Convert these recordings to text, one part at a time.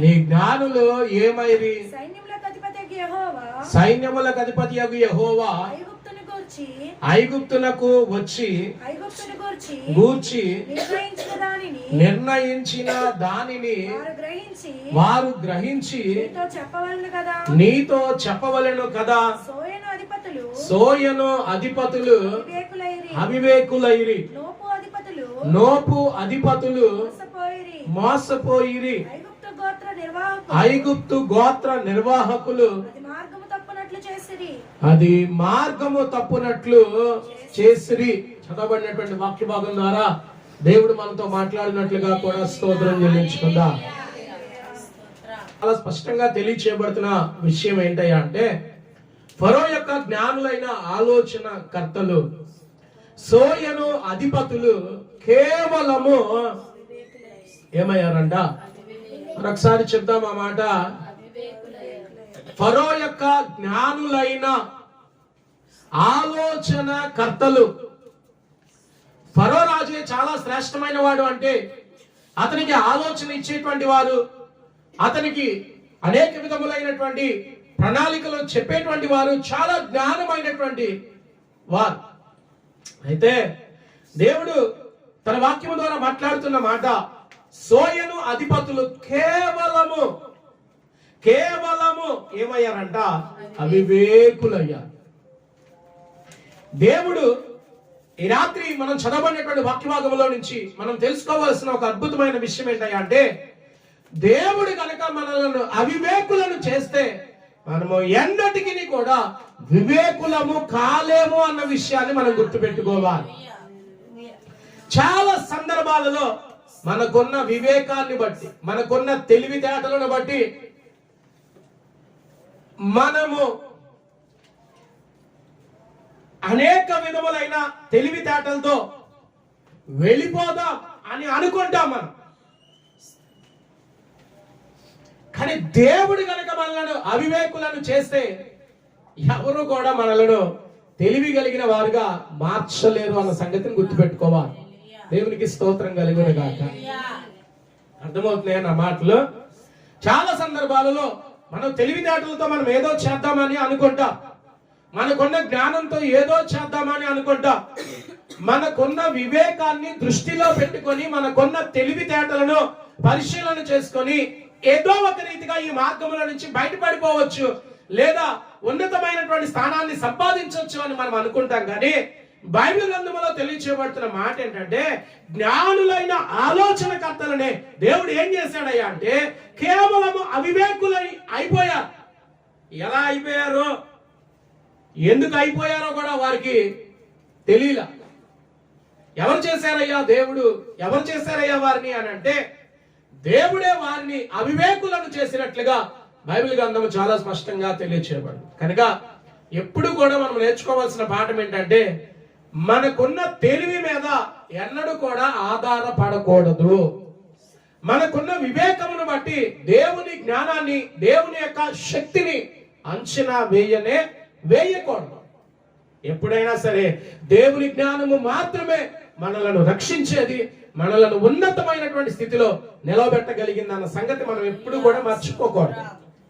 నీ జ్ఞానులు ఏమైరి? సైన్యములకు అధిపతి యెహోవా? ఐగుప్తునకు వచ్చి గూర్చి? నిర్ణయించిన దానిని? వారు గ్రహించి? వారు గ్రహించి నీతో చెప్పవలను కదా? నీతో చెప్పవలెను కదా? సోయను అధిపతులు? సోయను అధిపతులు వివేకులైరి అవివేకులైరి. నోపు అధిపతులు? నోపు అధిపతులు మోసపోయిరి. ఐగుప్తు గోత్ర నిర్వాహకులు. ఐగుప్తు గోత్ర నిర్వాహకులు. అది మార్గము తప్పునట్లు చేసిరి. అది మార్గము తప్పునట్లు చేసిరి. చదవబడినటువంటి వాక్య భాగం ద్వారా దేవుడు మనతో మాట్లాడినట్లుగా కూడా స్తోత్రం చెల్లించుకుందా. చాలా స్పష్టంగా తెలియచేయబడుతున్న విషయం ఏంటయ్యా అంటే ఫరో యొక్క జ్ఞానులైన ఆలోచన కర్తలు సోయను అధిపతులు కేవలము ఏమయ్యారంట? మరొకసారి చెప్దాం ఆ మాట. ఫరో యొక్క జ్ఞానులైన ఆలోచన కర్తలు. ఫరో రాజే చాలా శ్రేష్టమైన వాడు అంటే అతనికి ఆలోచన ఇచ్చేటువంటి వారు అతనికి అనేక విధములైనటువంటి ప్రణాళికలు చెప్పేటువంటి వారు చాలా జ్ఞానమైనటువంటి వారు. అయితే దేవుడు తన వాక్యం ద్వారా మాట్లాడుతున్న మాట సోయను అధిపతులు కేవలము కేవలము ఏమయ్యారంట? అవివేకులయ్యారు. దేవుడు ఈ రాత్రి మనం చదవబడినటువంటి వాక్యభాగంలో నుంచి మనం తెలుసుకోవాల్సిన ఒక అద్భుతమైన విషయం ఏంటయ్యా అంటే దేవుడు కనుక మనలను అవివేకులను చేస్తే మనము ఎన్నటికి కూడా వివేకులము కాలేము అన్న విషయాన్ని మనం గుర్తుపెట్టుకోవాలి. చాలా సందర్భాలలో మనకున్న వివేకాన్ని బట్టి మనకున్న తెలివితేటలను బట్టి మనము అనేక విధములైన తెలివితేటలతో వెళ్ళిపోదాం అని అనుకుంటాం మనం. కానీ దేవుడు కనుక మనలను అవివేకులను చేస్తే ఎవరు కూడా మనలను తెలివి కలిగిన వారుగా మార్చలేరు అన్న సంగతిని గుర్తుపెట్టుకోవాలి. దేవునికి స్తోత్రం కలిగిన గాక అర్థమవుతున్నాయి నా మాటలు? చాలా సందర్భాలలో మనం తెలివితేటలతో మనం ఏదో చేద్దామని అనుకుంటాం. మనకున్న జ్ఞానంతో ఏదో చేద్దామని అనుకుంటాం. మనకున్న వివేకాన్ని దృష్టిలో పెట్టుకొని మనకున్న తెలివితేటలను పరిశీలన చేసుకొని ఏదో ఒక రీతిగా ఈ మార్గముల నుంచి బయటపడిపోవచ్చు లేదా ఉన్నతమైనటువంటి స్థానాన్ని సంపాదించవచ్చు అని మనం అనుకుంటాం కానీ బైబిల్ గ్రంథంలో తెలియచేయబడుతున్న మాట ఏంటంటే జ్ఞానులైన ఆలోచనకర్తలనే దేవుడు ఏం చేశాడయ్యా అంటే కేవలము అవివేకులై అయిపోయారు. ఎలా అయిపోయారు? ఎందుకు అయిపోయారో కూడా వారికి తెలియలా. ఎవరు చేశారయ్యా దేవుడు? ఎవరు చేశారయ్యా వారిని అని అంటే దేవుడే వారిని అవివేకులను చేసినట్లుగా బైబిల్ గ్రంథం చాలా స్పష్టంగా తెలియచేయబడింది. కనుక ఎప్పుడు కూడా మనం నేర్చుకోవాల్సిన పాఠం ఏంటంటే మనకున్న తెలివి మీద ఎన్నడూ కూడా ఆధారపడకూడదు. మనకున్న వివేకమును బట్టి దేవుని జ్ఞానాన్ని దేవుని యొక్క శక్తిని అంచనా వేయనే వేయకూడదు. ఎప్పుడైనా సరే దేవుని జ్ఞానము మాత్రమే మనలను రక్షించేది మనలను ఉన్నతమైనటువంటి స్థితిలో నిలబెట్టగలిగింది అన్న సంగతి మనం ఎప్పుడు కూడా మర్చిపోకూడదు.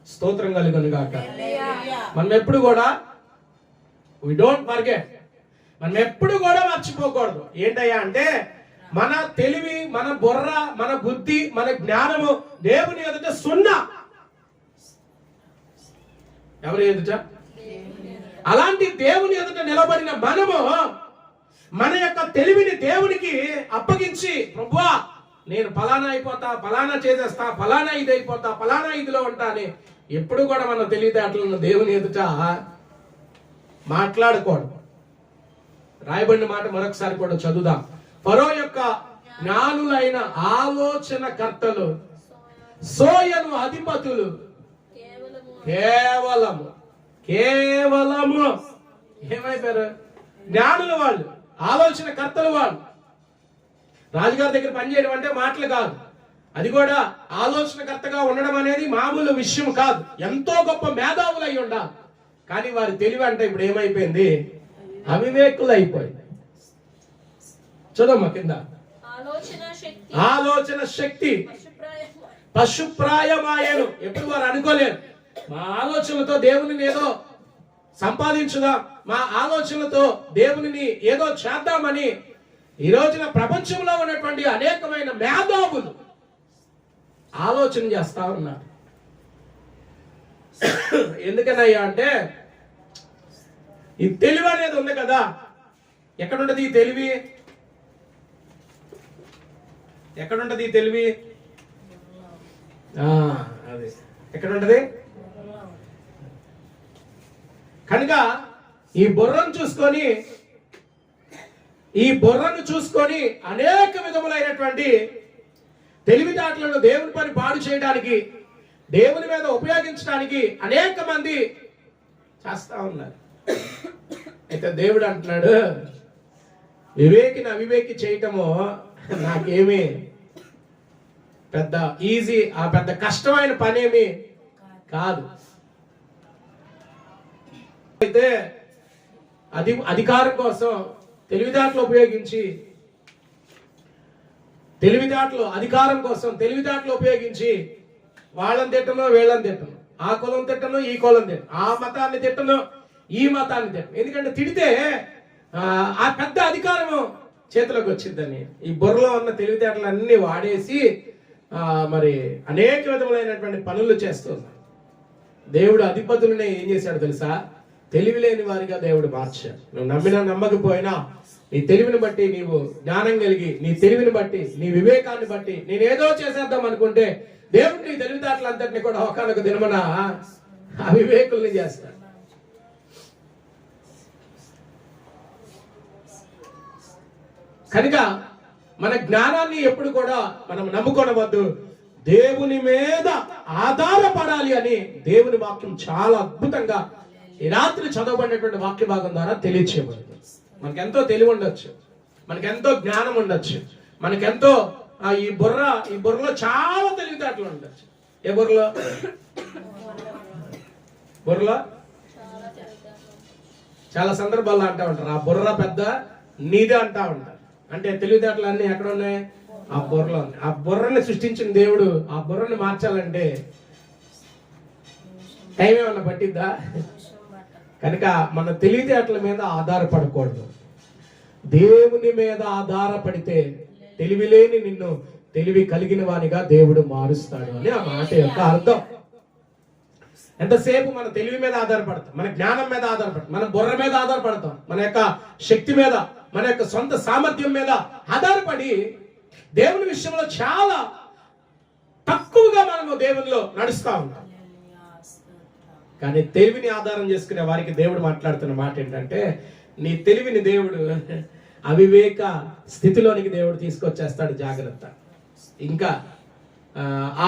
స్తోత్రం కలుగును గాక. మనం ఎప్పుడు కూడా వి డోంట్ ఫర్గెట్ మనం ఎప్పుడు కూడా మర్చిపోకూడదు. ఏంటయ్యా అంటే మన తెలివి మన బుర్ర మన బుద్ధి మన జ్ఞానము దేవుని ఎదుట సున్నా. ఎవరి ఎదుట? అలాంటి దేవుని ఎదుట నిలబడిన మనము మన యొక్క తెలివిని దేవునికి అప్పగించి ప్రభువా నేను ఫలానా అయిపోతా ఫలానా చేసేస్తా ఫలానా ఇది అయిపోతా ఫలానా ఇదిలో ఉంటా అని ఎప్పుడు కూడా మన తెలివితేటలను దేవుని ఎదుట మాట్లాడకూడదు. రాయబడిన మాట మరొకసారి కూడా చదువుదాం. ఫరో యొక్క జ్ఞానులైన ఆలోచన కర్తలు సోయను అధిపతులు కేవలము కేవలము ఏమైపోయారు? జ్ఞానుల వాళ్ళు ఆలోచన కర్తలు వాళ్ళు. రాజుగారి దగ్గర పనిచేయడం అంటే మాటలు కాదు. అది కూడా ఆలోచనకర్తగా ఉండడం అనేది మామూలు విషయం కాదు. ఎంతో గొప్ప మేధావులు అయి ఉండాలి. కానీ వారి తెలివి అంటే ఇప్పుడు ఏమైపోయింది? అవివేకులు అయిపోయింది చదవమ్మా కింద. ఆలోచన శక్తి. పశుప్రాయమాయను. ఎప్పుడు వారు అనుకోలేరు. మా ఆలోచనలతో దేవుని ఏదో సంపాదించుదాం? మా ఆలోచనలతో దేవునిని ఏదో చేద్దామని ఈ రోజున ప్రపంచంలో ఉన్నటువంటి అనేకమైన మేధావులు ఆలోచన చేస్తా ఉన్నారు. ఎందుకనయ్యా అంటే ఈ తెలివి అనేది ఉంది కదా. ఎక్కడుంటది ఈ తెలివి? ఎక్కడుంటది ఈ తెలివి? అదే అది. ఎక్కడుంటది? కనుక ఈ బుర్రను చూసుకొని ఈ బుర్రను చూసుకొని అనేక విధములైనటువంటి తెలివితేటలను దేవుని పని పాడు చేయడానికి దేవుని మీద ఉపయోగించడానికి అనేక మంది చేస్తా ఉన్నారు. అయితే దేవుడు అంటున్నాడు వివేకిని అవివేకి చేయటము నాకేమి పెద్ద ఈజీ ఆ పెద్ద కష్టమైన పనేమి కాదు. అయితే అది అధికారం కోసం తెలివితేటలు ఉపయోగించి తెలివితేటలు అధికారం కోసం తెలివితేటలు ఉపయోగించి వాళ్ళని తిట్టను వీళ్ళని తిట్టను. ఆ కులం తిట్టను ఈ కులం తిట్టను. ఆ మతాన్ని తిట్టను ఈ మతాన్ని తిట్టం ఎందుకంటే తిడితే ఆ, పెద్ద అధికారం చేతిలోకి వచ్చిందని ఈ బుర్రలో ఉన్న తెలివితేటలు అన్ని వాడేసి మరి అనేక విధములైనటువంటి పనులు చేస్తున్నారు దేవుడు అధిపతులనే ఏం చేశాడు తెలుసా? తెలివి లేని వారిగా దేవుడు మార్చాడు. నువ్వు నమ్మినా నమ్మకపోయినా నీ తెలివిని బట్టి నీవు జ్ఞానం కలిగి నీ తెలివిని బట్టి నీ వివేకాన్ని బట్టి నేనేదో చేసేద్దాం అనుకుంటే దేవుడు నీ తెలివితేటలంతటిని కూడా ఒకనొక దినమన అవివేకుల్ని చేస్తాడు. కనుక మన జ్ఞానాన్ని ఎప్పుడు కూడా మనం నమ్ముకోనవద్దు. దేవుని మీద ఆధారపడాలి అని దేవుని వాక్యం చాలా అద్భుతంగా ఈ రాత్రి చదవబడినటువంటి వాక్య భాగం ద్వారా తెలియచేయబడింది. మనకెంతో తెలివి ఉండొచ్చు మనకెంతో జ్ఞానం ఉండొచ్చు మనకెంతో ఆ, ఈ బుర్ర ఈ బుర్రలో చాలా తెలివితేటలు ఉండొచ్చు. ఏ బుర్రలో? బుర్రలో? చాలా సందర్భాల్లో అంటా ఉంటారు ఆ బుర్ర పెద్ద నీదే అంటా ఉంటారు. అంటే తెలివితేటలు అన్ని ఎక్కడ ఉన్నాయి? ఆ బుర్రలో ఉన్నాయి. ఆ బుర్రని సృష్టించిన దేవుడు ఆ బుర్రని మార్చాలంటే టైం ఏమన్నా పట్టిద్దా? కనుక మన తెలివితేటల మీద ఆధారపడకూడదు. దేవుని మీద ఆధారపడితే తెలివి లేని నిన్ను తెలివి కలిగిన వానిగా దేవుడు మారుస్తాడు అని ఆ మాట యొక్క అర్థం. ఎంతసేపు మన తెలివి మీద ఆధారపడతాం? మన జ్ఞానం మీద ఆధారపడతాం? మన బుర్ర మీద ఆధారపడతాం? మన యొక్క శక్తి మీద మన యొక్క సొంత సామర్థ్యం మీద ఆధారపడి దేవుని విషయంలో చాలా తక్కువగా మనము దేవునిలో నడుస్తా ఉంటాం. కానీ తెలివిని ఆధారం చేసుకునే వారికి దేవుడు మాట్లాడుతున్న మాట ఏంటంటే నీ తెలివిని దేవుడు అవివేక స్థితిలోనికి దేవుడు తీసుకొచ్చేస్తాడు జాగ్రత్త. ఇంకా